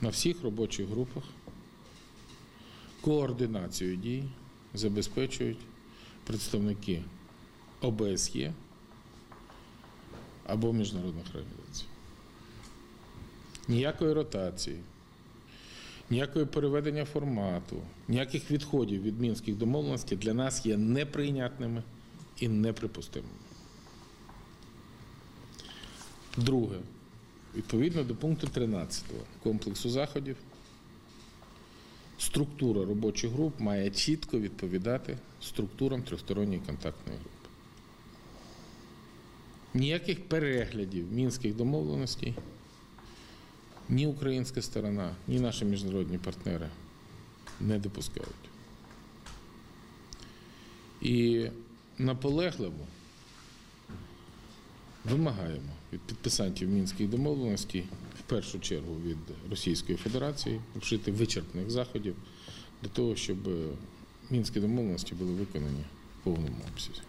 на всіх робочих групах координацію дій забезпечують представники ОБСЄ або міжнародних організацій. Ніякої ротації, ніякої переведення формату, ніяких відходів від мінських домовленостей для нас є неприйнятними і неприпустимими. Друге, відповідно до пункту 13 комплексу заходів, структура робочих груп має чітко відповідати структурам тристоронньої контактної групи. Ніяких переглядів мінських домовленостей ні українська сторона, ні наші міжнародні партнери не допускають. І наполегливо вимагаємо від підписантів мінських домовленостей, в першу чергу від Російської Федерації, вжити вичерпних заходів для того, щоб мінські домовленості були виконані в повному обсязі.